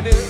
avenue.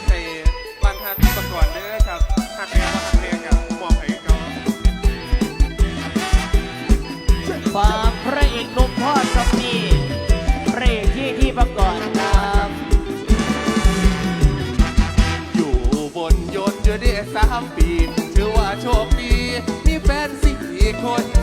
ศให้บ้านทัดประกอบเด้อครับหักแนวหักแนวกับมอบให้เฝากพระเอกหนุ่มพ่อสมีพระเอกที่ที่ประกอบครับอยู่บนยนต์อยู่ได้สามปี ถือว่าโชคดี มีแฟนสี่คน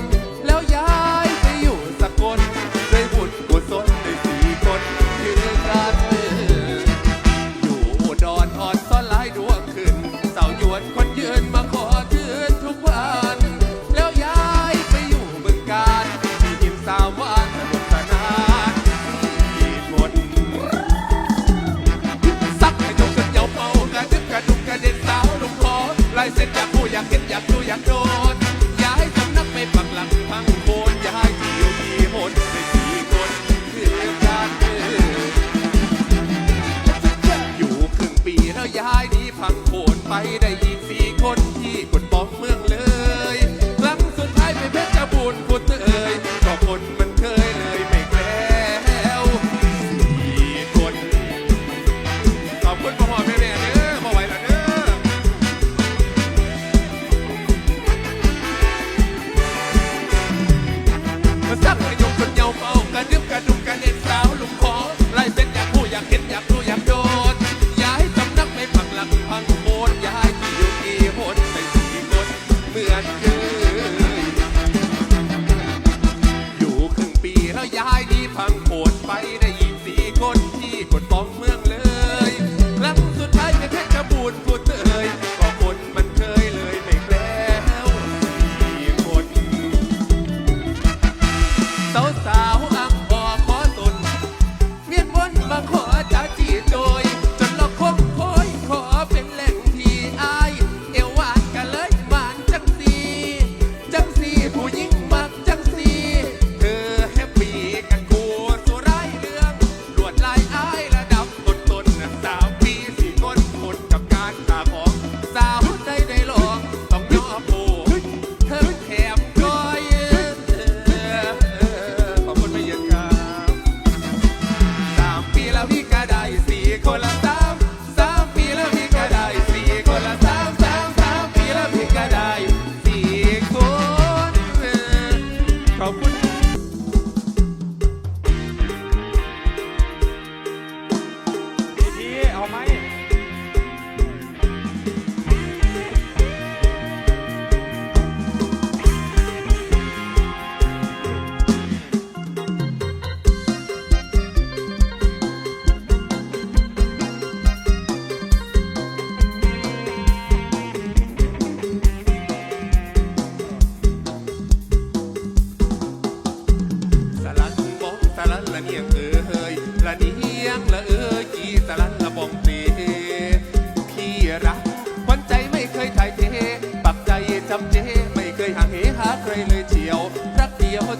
羊肉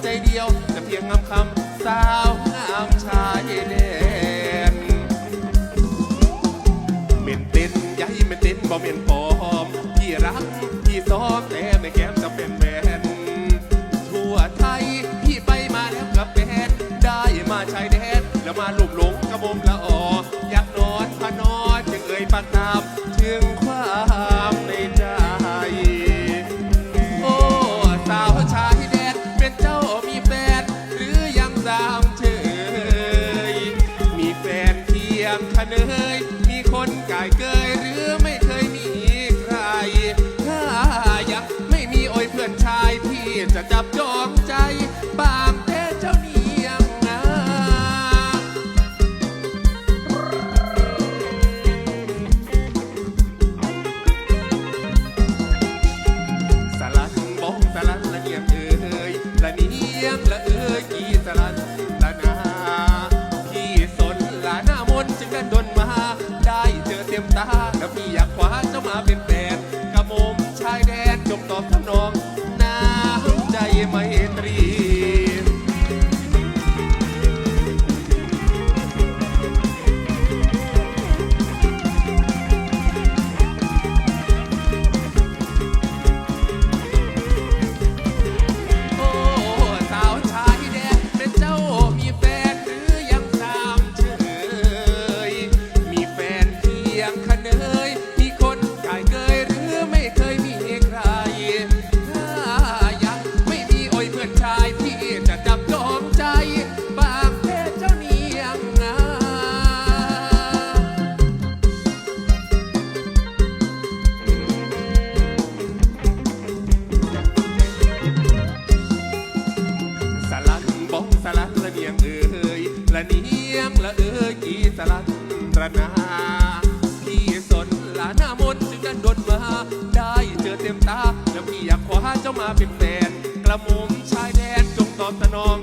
ใจเดียวแต่เพียงงามคำสาวงามชายแดนเม็นเต้นใหญ่เม็นเต้นบ่เม็นปอมพี่รักพี่ซ้อมแต่ไม่แก้มจะเป็นแฟนทั่วไทยพี่ไปมาแล้วกับแฟนได้มาชายแดนแล้วมาลุมหลงกระบมละอออยากนอนพานอนจึงเอ่ยปากตามถึงความ เนยมีคนกายเกินาแล้วพี่อยากคว้าเจ้ามาเป็น เนย เจ้ามาเป็นแฟนกระหมุมชายแดนจงตอบสนอง